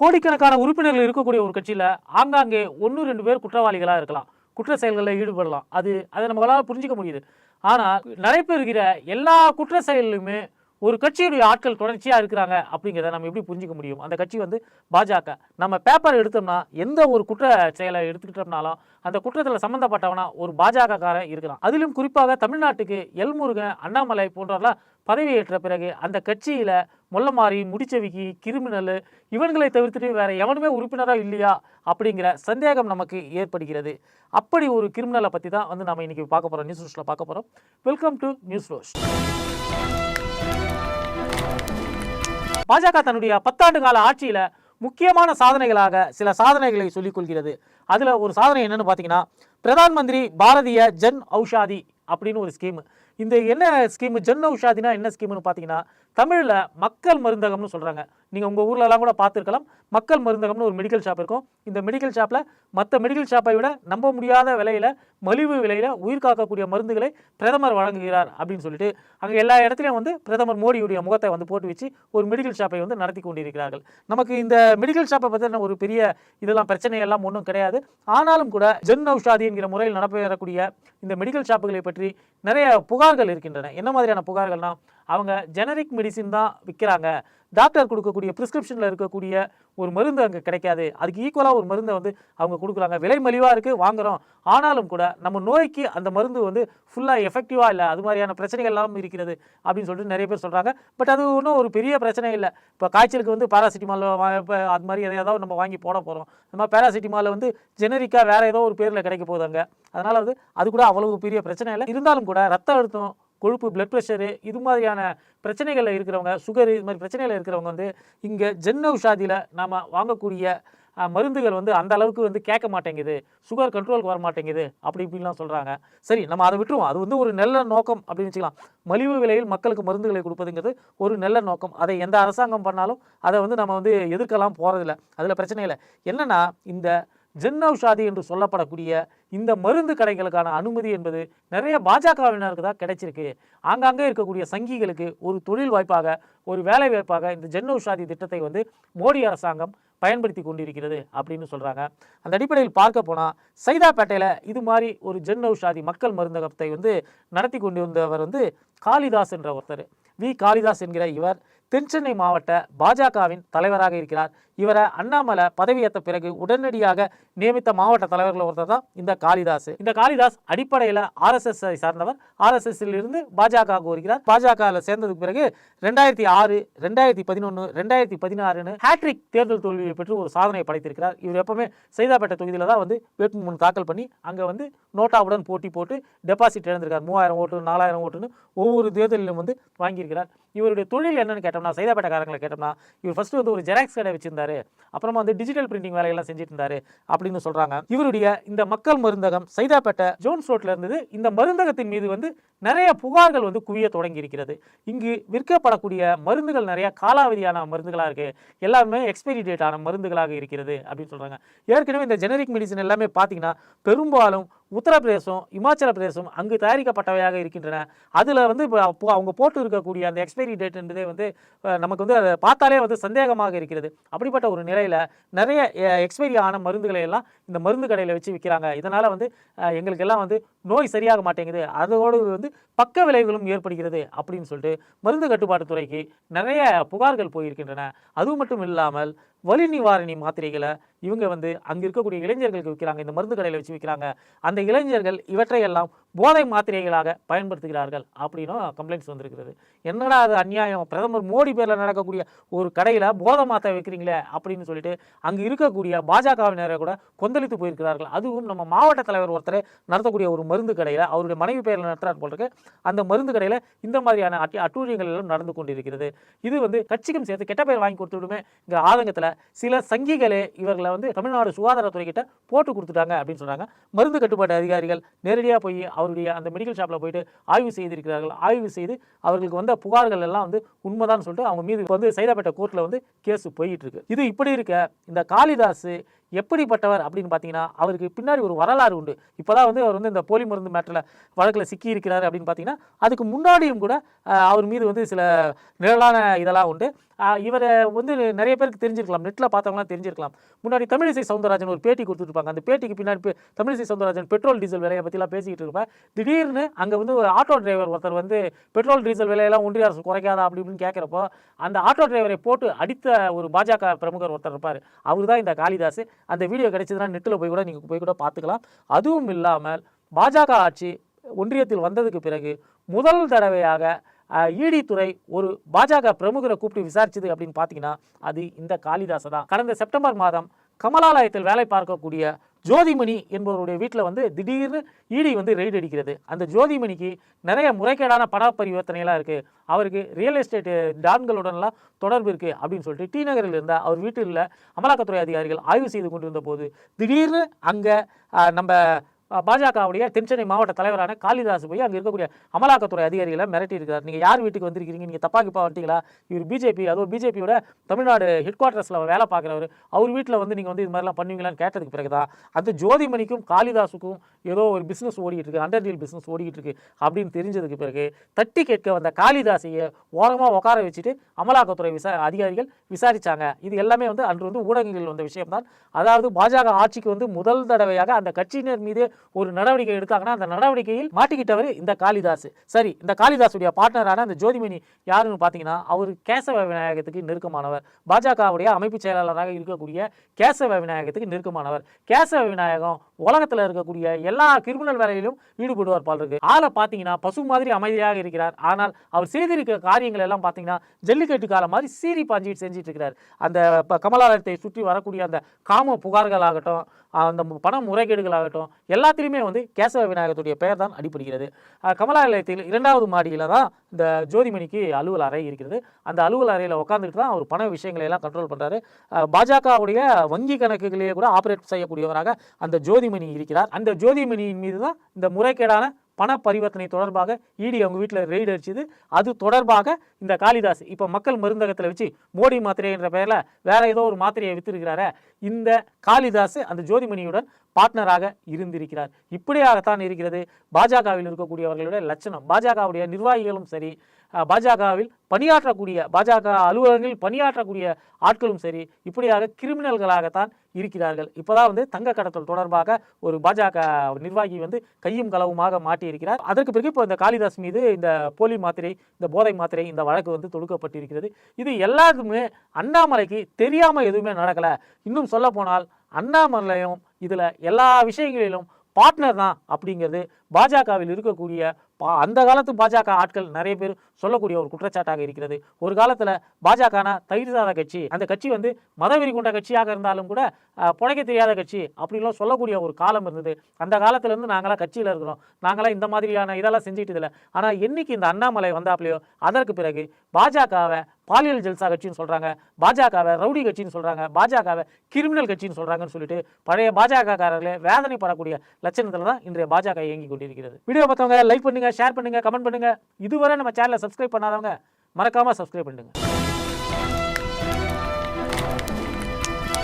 கோடிக்கணக்கான உறுப்பினர்கள் இருக்கக்கூடிய ஒரு கட்சியில் ஆங்காங்கே ஒன்று ரெண்டு பேர் குற்றவாளிகளாக இருக்கலாம். குற்ற செயல்களில் ஈடுபடலாம். அது அதை நம்மளால் புரிஞ்சிக்க முடியுது. ஆனால் நடைபெறுகிற எல்லா குற்ற செயலிலுமே ஒரு கட்சியுடைய ஆட்கள் தொடர்ச்சியாக இருக்கிறாங்க அப்படிங்கிறத நம்ம எப்படி புரிஞ்சிக்க முடியும்? அந்த கட்சி வந்து பாஜக. நம்ம பேப்பர் எடுத்தோம்னா எந்த ஒரு குற்ற செயலை எடுத்துக்கிட்டோம்னாலும் அந்த குற்றத்தில் சம்மந்தப்பட்டவனா ஒரு பாஜககாரன் இருக்கிறான் அதிலும் குறிப்பாக தமிழ்நாட்டுக்கு எல்முருகன் அண்ணாமலை போன்றவர்களாம் பதவியேற்ற பிறகு அந்த கட்சியில் முள்ளமாரி முடிச்சவிக்கி கிரிமினல் இவன்களை தவிர்த்துட்டு வேறு எவனுமே உறுப்பினராக இல்லையா? அப்படிங்கிற சந்தேகம் நமக்கு ஏற்படுகிறது. அப்படி ஒரு கிரிமினலை பற்றி தான் வந்து நம்ம இன்றைக்கி பார்க்க போகிறோம் நியூஸ் ரோஸ்ட்டில் பார்க்க போகிறோம் வெல்கம் டு நியூஸ் ரோஸ்ட் பாஜக தன்னுடைய பத்தாண்டு கால ஆட்சியில் முக்கியமான சாதனைகளாக சில சாதனைகளை சொல்லிக்கொள்கிறது அதில் ஒரு சாதனை என்னென்னு பார்த்தீங்கன்னா பிரதான் மந்திரி பாரதிய ஜன் ஔஷாதி அப்படின்னு ஒரு ஸ்கீமு இந்த என்ன ஸ்கீமு ஜன் ஔஷாதினா என்ன ஸ்கீம்னு பார்த்தீங்கன்னா தமிழில் மக்கள் மருந்தகம்னு சொல்கிறாங்க நீங்கள் உங்கள் ஊர்லலாம் கூட பார்த்துருக்கலாம். மக்கள் மருந்தகம்னு ஒரு மெடிக்கல் ஷாப் இருக்கும். இந்த மெடிக்கல் ஷாப்பில் மற்ற மெடிக்கல் ஷாப்பை விட நம்ப முடியாத விலையில் மலிவு விலையில் உயிர் காக்கக்கூடிய மருந்துகளை பிரதமர் வழங்குகிறார் அப்படின்னு சொல்லிட்டு அங்கே எல்லா இடத்துலையும் வந்து பிரதமர் மோடியுடைய முகத்தை வந்து போட்டு வச்சு ஒரு மெடிக்கல் ஷாப்பை வந்து நடத்தி கொண்டிருக்கிறார்கள். நமக்கு இந்த மெடிக்கல் ஷாப்பை பற்றின ஒரு பெரிய இதெல்லாம் பிரச்சனை எல்லாம் ஒன்றும் கிடையாது. ஆனாலும் கூட ஜன் ஔஷாதி என்கிற முறையில் நடைபெறக்கூடிய இந்த மெடிக்கல் ஷாப்புகளை பற்றி நிறைய புகார்கள் இருக்கின்றன. என்ன மாதிரியான புகார்கள்னால் அவங்க ஜெனரிக் மெடிசின் தான் விற்கிறாங்க டாக்டர் கொடுக்கக்கூடிய ப்ரிஸ்கிரிப்ஷனில் இருக்கக்கூடிய ஒரு மருந்து அங்கே கிடைக்காது. அதுக்கு ஈக்குவலாக ஒரு மருந்தை வந்து அவங்க கொடுக்குறாங்க விலை மலிவாக இருக்குது வாங்குறோம். ஆனாலும் கூட நம்ம நோய்க்கு அந்த மருந்து வந்து ஃபுல்லாக எஃபெக்டிவாக இல்லை அது மாதிரியான பிரச்சனைகள்லாம் இருக்கிறது அப்படின்னு சொல்லிட்டு நிறைய பேர் சொல்கிறாங்க பட் அது ஒன்றும் ஒரு பெரிய பிரச்சனை இல்லை. இப்போ காய்ச்சலுக்கு வந்து பாராசிட்டமால் இப்போ அது மாதிரி எதையாவது நம்ம வாங்கி போட போகிறோம் நம்ம பேராசிட்டமால் வந்து ஜெனரிக்காக வேறு ஏதோ ஒரு பேரில் கிடைக்க போகுது அங்கே அதனால் வந்து அது கூட அவ்வளவு பெரிய பிரச்சனை இல்லை. இருந்தாலும் கூட ரத்த அழுத்தம் கொழுப்பு பிளட் ப்ரெஷரு இது மாதிரியான பிரச்சனைகளில் இருக்கிறவங்க சுகரு இது மாதிரி பிரச்சனைகளில் இருக்கிறவங்க வந்து இங்கே ஜென் ஔஷாதியில் நாம் வாங்கக்கூடிய மருந்துகள் வந்து அந்த அளவுக்கு வந்து கேட்க மாட்டேங்குது. சுகர் கண்ட்ரோலுக்கு வர மாட்டேங்குது அப்படி இப்படிலாம் சொல்கிறாங்க சரி நம்ம அதை விட்டுருவோம். அது வந்து ஒரு நல்ல நோக்கம் அப்படின்னு வச்சுக்கலாம். மலிவு விலையில் மக்களுக்கு மருந்துகளை கொடுப்பதுங்கிறது ஒரு நல்ல நோக்கம். அதை எந்த அரசாங்கம் பண்ணாலும் அதை வந்து நம்ம வந்து எதிர்க்கலாம் போகிறதில்ல அதில் பிரச்சனை இல்லை. என்னென்னா இந்த ஜென் ஔஷாதி என்று சொல்லப்படக்கூடிய இந்த மருந்து கடைகளுக்கான அனுமதி என்பது நிறைய பாஜகவினருக்கு தான் கிடைச்சிருக்கு. ஆங்காங்கே இருக்கக்கூடிய சங்கிகளுக்கு ஒரு தொழில் வாய்ப்பாக ஒரு வேலை வாய்ப்பாக இந்த ஜென் ஔஷாதி திட்டத்தை வந்து மோடி அரசாங்கம் பயன்படுத்தி கொண்டிருக்கிறது அப்படின்னு சொல்கிறாங்க அந்த அடிப்படையில் பார்க்க போனால் சைதாப்பேட்டையில் இது மாதிரி ஒரு ஜென் ஔஷாதி மக்கள் மருந்தகத்தை வந்து நடத்தி கொண்டு வந்தவர் வந்து காளிதாஸ் என்ற ஒருத்தர். வி. காளிதாஸ் என்கிற இவர் தென்சென்னை மாவட்ட பாஜகவின் தலைவராக இருக்கிறார். இவரை அண்ணாமலை பதவியேற்ற பிறகு உடனடியாக நியமித்த மாவட்ட தலைவர்கள் ஒருத்தர் தான் இந்த காளிதாஸ் இந்த காளிதாஸ் அடிப்படையில் ஆர்எஸ்எஸ் சார்ந்தவர். RSS இருந்து பாஜக கூறுகிறார் பாஜகவில் சேர்ந்ததுக்கு பிறகு ரெண்டாயிரத்தி ஆறு ரெண்டாயிரத்தி பதினொன்று ரெண்டாயிரத்தி பதினாறுன்னு ஹேட்ரிக் தேர்தல் தோல்வியை பெற்று ஒரு சாதனை படைத்திருக்கிறார். இவர் எப்பவுமே சைதாப்பேட்டை தொகுதியில் தான் வந்து வேட்புமனு தாக்கல் பண்ணி அங்கே வந்து நோட்டாவுடன் போட்டி போட்டு டெபாசிட் இழந்திருக்கார். மூவாயிரம் ஓட்டு நாலாயிரம் ஓட்டுன்னு ஒவ்வொரு தேர்தலிலும் வந்து வாங்கியிருக்கிறார். இவருடைய தொழில் என்னன்னு கேட்டோம்னா சைதாப்பேட்டைக்காரங்களை கேட்டோம்னா இவர் ஃபர்ஸ்ட் வந்து ஒரு ஜெராக்ஸ் கடை வச்சிருந்தார். அப்புறமா வந்து டிஜிட்டல் பிரிண்டிங் வேலையெல்லாம் செஞ்சுட்டு இருந்தாரு அப்படின்னு சொல்றாங்க. இவருடைய இந்த மக்கள் மருந்தகம் சைதாப்பேட்டை ஜோன்ஸ் ரோட்ல இருந்தது. இந்த மருந்தகத்தின் மீது வந்து நிறைய புகார்கள் வந்து குவிய தொடங்கி இருக்கிறது இங்கு விற்கப்படக்கூடிய மருந்துகள் நிறைய காலாவதியான மருந்துகளாக இருக்கு. எல்லாமே எக்ஸ்பைரி டேட் ஆன மருந்துகளாக இருக்கிறது அப்படின்னு சொல்றாங்க. ஏற்கனவே இந்த ஜெனரிக் மெடிசன் எல்லாமே பார்த்தீங்கன்னா பெரும்பாலும் உத்தரப்பிரதேசம் இமாச்சல பிரதேசம் அங்கு தயாரிக்கப்பட்டவையாக இருக்கின்றன. அதில் வந்து இப்போ அவங்க போட்டு இருக்கக்கூடிய அந்த எக்ஸ்பைரி டேட்ன்றதே வந்து நமக்கு வந்து அதை பார்த்தாலே வந்து சந்தேகமாக இருக்கிறது. அப்படிப்பட்ட ஒரு நிலையில் நிறைய எக்ஸ்பைரி ஆன மருந்துகளை எல்லாம் இந்த மருந்து கடையில் வச்சு விற்கிறாங்க இதனால் வந்து எங்களுக்கெல்லாம் வந்து நோய் சரியாக மாட்டேங்குது. அதோடு வந்து பக்க விளைவுகளும் ஏற்படுகிறது அப்படின்னு சொல்லிட்டு மருந்து கட்டுப்பாட்டுத்துறைக்கு நிறைய புகார்கள் போயிருக்கின்றன. அது மட்டும் இல்லாமல் வலி நிவாரணி மாத்திரைகளை இவங்க வந்து அங்கே இருக்கக்கூடிய இளைஞர்களுக்கு விற்கிறாங்க இந்த மருந்து கடையில் வச்சு விற்கிறாங்க அந்த இளைஞர்கள் இவற்றையெல்லாம் போதை மாத்திரைகளாக பயன்படுத்துகிறார்கள் அப்படின்னும் கம்ப்ளைண்ட்ஸ் வந்திருக்கிறது. என்னடா அது அநியாயம்? பிரதமர் மோடி பேரில் நடக்கக்கூடிய ஒரு கடையில் போதை மாத்திரை வைக்கிறீங்களே அப்படின்னு சொல்லிட்டு அங்கே இருக்கக்கூடிய பாஜகவினரை கூட கொந்தளித்து போயிருக்கிறார்கள். அதுவும் நம்ம மாவட்ட தலைவர் ஒருத்தர் நடத்தக்கூடிய ஒரு மருந்து கடையில் அவருடைய மனைவி பேரில் நடத்துகிறார் போல இருக்கு. அந்த மருந்து கடையில் இந்த மாதிரியான அட்டி அட்டூழியங்கள் எல்லாம் நடந்து கொண்டிருக்கிறது. இது வந்து கட்சிக்கும் சேர்த்து கெட்ட பேர் வாங்கி கொடுத்து விடுமேங்கிற ஆதங்கத்தில் சில சங்கிகளே இவர்களை வந்து தமிழ்நாடு சுகாதாரத்துறை கிட்ட போட்டு கொடுத்துட்டாங்க அப்படின்னு சொன்னாங்க. மருந்து கட்டுப்பாட்டு அதிகாரிகள் நேரடியாக போய் அவருடைய அந்த மெடிக்கல் ஷாப்பில் போயிட்டு ஆய்வு செய்திருக்கிறார்கள். ஆய்வு செய்து அவர்களுக்கு வந்த புகார்கள் எல்லாம் வந்து உண்மைதான் சொல்லிட்டு அவங்க மீது வந்து சைதாப்பேட்டை கோர்ட்டில் வந்து கேஸ் போயிட்டு இருக்கு. இது இப்படி இருக்க இந்த காளிதாஸ் எப்படிப்பட்டவர் அப்படின்னு பார்த்தீங்கன்னா அவருக்கு பின்னாடி ஒரு வரலாறு உண்டு. இப்போ தான் வந்து அவர் வந்து இந்த போலி மருந்து மேட்டரில் வழக்கில் சிக்கியிருக்கிறார் அப்படின்னு பார்த்தீங்கன்னா அதுக்கு முன்னாடியும் கூட அவர் மீது வந்து சில நிழலான இதெல்லாம் உண்டு. இவரை வந்து நிறைய பேருக்கு தெரிஞ்சிருக்கலாம். நெட்டில் பார்த்தவங்களாம் தெரிஞ்சிருக்கலாம். முன்னாடி தமிழிசை சவுந்தரராஜன் ஒரு பேட்டி கொடுத்துருப்பாங்க அந்த பேட்டிக்கு பின்னாடி தமிழிசை சவுந்தரராஜன் பெட்ரோல் டீசல் விலையை பற்றிலாம் பேசிக்கிட்டு இருப்பேன் திடீர்னு அங்கே வந்து ஒரு ஆட்டோ டிரைவர் ஒருத்தர் வந்து பெட்ரோல் டீசல் விலையெல்லாம் ஒன்றிய அரசு குறைக்காதா அப்படி இப்படின்னு கேட்குறப்போ அந்த ஆட்டோ டிரைவரை போட்டு அடித்த ஒரு பாஜக பிரமுகர் ஒருத்தர் இருப்பார். அவர் தான் இந்த காளிதாஸ் அந்த வீடியோ கிடைச்சதுன்னா நெட்டில் போய் கூட நீங்கள் போய் கூட பார்த்துக்கலாம். அதுவும் இல்லாமல் பாஜக ஆட்சி ஒன்றியத்தில் வந்ததுக்கு பிறகு முதல் தடவையாக இடி துறை ஒரு பாஜக பிரமுகரை கூப்பிட்டு விசாரிச்சது அப்படின்னு பார்த்தீங்கன்னா அது இந்த காளிதாசை தான். கடந்த செப்டம்பர் மாதம் கமலாலயத்தில் வேலை பார்க்கக்கூடிய ஜோதிமணி என்பவருடைய வீட்டில் வந்து திடீர்னு ஈடி வந்து ரெய்டு அடிக்கிறது. அந்த ஜோதிமணிக்கு நிறைய முறைகேடான பண பரிவர்த்தனைலாம் இருக்குது அவருக்கு ரியல் எஸ்டேட் டான்களுடன்லாம் தொடர்பு இருக்குது அப்படின்னு சொல்லிட்டு டி நகரில் இருந்த அவர் வீட்டில் அமலாக்கத்துறை அதிகாரிகள் ஆய்வு செய்து கொண்டிருந்த போது திடீர்னு அங்கே நம்ம பாஜகவுடைய தென்சென்னை மாவட்ட தலைவரான காளிதாஸ் போய் அங்கே இருக்கக்கூடிய அமலாக்கத்துறை அதிகாரிகளை மிரட்டி இருக்கிறார் நீங்கள் யார் வீட்டுக்கு வந்திருக்கிறீங்க? நீங்கள் தப்பாக்கிப்பா வந்துட்டீங்களா? இவர் பிஜேபி அதுவும் பிஜேபியோட தமிழ்நாடு ஹெட் குவார்ட்டர்ஸில் வேலை பார்க்குறவர். அவர் வீட்டில் வந்து நீங்கள் வந்து இது மாதிரிலாம் பண்ணுவீங்களான்னு கேட்டதுக்கு பிறகு தான் அந்த ஜோதிமணிக்கும் காளிதாஸுக்கும் ஏதோ ஒரு பிஸ்னஸ் ஓடிக்கிட்டு இருக்கு. அண்டர் டீல் பிஸ்னஸ் ஓடிக்கிட்டு இருக்கு அப்படின்னு தெரிஞ்சதுக்கு பிறகு தட்டி கேட்க வந்த காளிதாசையை ஓரமாக உட்கார வச்சுட்டு அமலாக்கத்துறை விசா அதிகாரிகள் விசாரிச்சாங்க. இது எல்லாமே வந்து அன்று வந்து ஊடகங்களில் வந்த விஷயம்தான். அதாவது பாஜக ஆட்சிக்கு வந்து முதல் தடவையாக அந்த கட்சியினர் மீது ஒரு நடவடிக்கை எடுத்தாங்கன்னா அந்த நடவடிக்கையில் மாட்டிக்கிட்டவர் இந்த காளிதாஸ் சரி இந்த காளிதாசுடைய பார்ட்னரான அந்த ஜோதிமணி யாருன்னு பார்த்தீங்கன்னா அவர் கேசவ விநாயகத்துக்கு நெருக்கமானவர். பாஜகவுடைய அமைப்பு செயலாளராக இருக்கக்கூடிய கேசவ விநாயகத்துக்கு நெருக்கமானவர். கேசவ விநாயகம் உலகத்தில் இருக்கக்கூடிய எல்லா கிரிமினல் வேலையிலும் ஈடுபடுவார் பால் இருக்கு. ஆளை பார்த்தீங்கன்னா பசு மாதிரி அமைதியாக இருக்கிறார். ஆனால் அவர் செய்திருக்கிற காரியங்கள் எல்லாம் பார்த்தீங்கன்னா ஜல்லிக்கட்டு காலம் மாதிரி சீரி பாஞ்சிட்டு செஞ்சிட்டு இருக்கிறார். அந்த இப்போ கமலாலயத்தை சுற்றி வரக்கூடிய அந்த காம புகார்கள் ஆகட்டும் அந்த பண முறைகேடுகள் ஆகட்டும் எல்லாத்திலையுமே வந்து கேசவ விநாயகத்துடைய பெயர் தான் அடிப்படுகிறது கமலாலயத்தில் இரண்டாவது மாடியில் தான் இந்த ஜோதிமணிக்கு அலுவல் அறை இருக்கிறது. அந்த அலுவல் அறையில் உட்காந்துட்டு தான் அவர் பண விஷயங்களை எல்லாம் கண்ட்ரோல் பண்ணுறாரு பாஜகவுடைய வங்கி கணக்குகளையே கூட ஆப்ரேட் செய்யக்கூடியவராக அந்த ஜோதிமணி இருக்கிறார். அந்த ஜோதிமணியின் மீது தான் இந்த முறைகேடான பண பரிவர்த்தனை தொடர்பாக இடி அவங்க வீட்டில் ரெய்டு அடிச்சது. அது தொடர்பாக இந்த காளிதாஸ் இப்போ மக்கள் மருந்தகத்தில் வச்சு மோடி மாத்திரை என்ற பெயரில் வேற ஏதோ ஒரு மாத்திரையை வித்திருக்கிறாரே இந்த காளிதாஸ் அந்த ஜோதிமணியுடன் பார்ட்னராக இருந்திருக்கிறார். இப்படியாகத்தான் இருக்கிறது. பாஜகவில் இருக்கக்கூடியவர்களுடைய லட்சணம். பாஜகவுடைய நிர்வாகிகளும் சரி பாஜகவில் பணியாற்றக்கூடிய பாஜக அலுவலகங்களில் பணியாற்றக்கூடிய ஆட்களும் சரி இப்படியாக கிரிமினல்களாகத்தான் இருக்கிறார்கள். இப்போதான் வந்து தங்க கடத்தல் தொடர்பாக ஒரு பாஜக நிர்வாகி வந்து கையும் களவுமாக மாட்டியிருக்கிறார். அதற்கு பிறகு இப்போ இந்த காளிதாஸ் மீது இந்த போலி மாத்திரை இந்த போதை மாத்திரை இந்த வழக்கு வந்து தொடுக்கப்பட்டிருக்கிறது. இது எல்லாருக்குமே அண்ணாமலைக்கு தெரியாமல் எதுவுமே நடக்கலை. இன்னும் சொல்ல போனால் அண்ணாமலையும் இதில் எல்லா விஷயங்களிலும் பார்ட்னர் தான் அப்படிங்கிறது பாஜகவில் இருக்கக்கூடிய பா அந்த காலத்து பாஜக ஆட்கள் நிறைய பேர் சொல்லக்கூடிய ஒரு குற்றச்சாட்டாக இருக்கிறது. ஒரு காலத்தில் பாஜகனா தயிர் சாத கட்சி அந்த கட்சி வந்து மதவெறி கொண்ட கட்சியாக இருந்தாலும் கூட புழைக்க தெரியாத கட்சி அப்படின்லாம் சொல்லக்கூடிய ஒரு காலம் இருந்தது. அந்த காலத்துலேருந்து நாங்களாம் கட்சியில் இருக்கிறோம். நாங்களாம் இந்த மாதிரியான இதெல்லாம் செஞ்சுட்டு இல்லை ஆனால் என்றைக்கு இந்த அண்ணாமலை வந்தாப்லையோ அதற்கு பிறகு பாஜகவை பாலியல் ஜல்சா கட்சின்னு சொல்கிறாங்க பாஜகவை ரவுடி கட்சின்னு சொல்கிறாங்க பாஜகவை கிரிமினல் கட்சின்னு சொல்கிறாங்கன்னு சொல்லிட்டு பழைய பாஜகக்காரர்களே வேதனைப்படக்கூடிய லட்சணத்தில் தான் இன்றைய பாஜக இயங்கி கொண்டிருக்கிறது. வீடியோ பார்த்தவங்க லைக் பண்ணுங்கள் ஷேர் பண்ணுங்க கமெண்ட் பண்ணுங்க. இதுவரை நம்ம சேனலை சப்ஸ்கிரைப் பண்ணாதவங்க மறக்காமல் சப்ஸ்கிரைப் பண்ணுங்க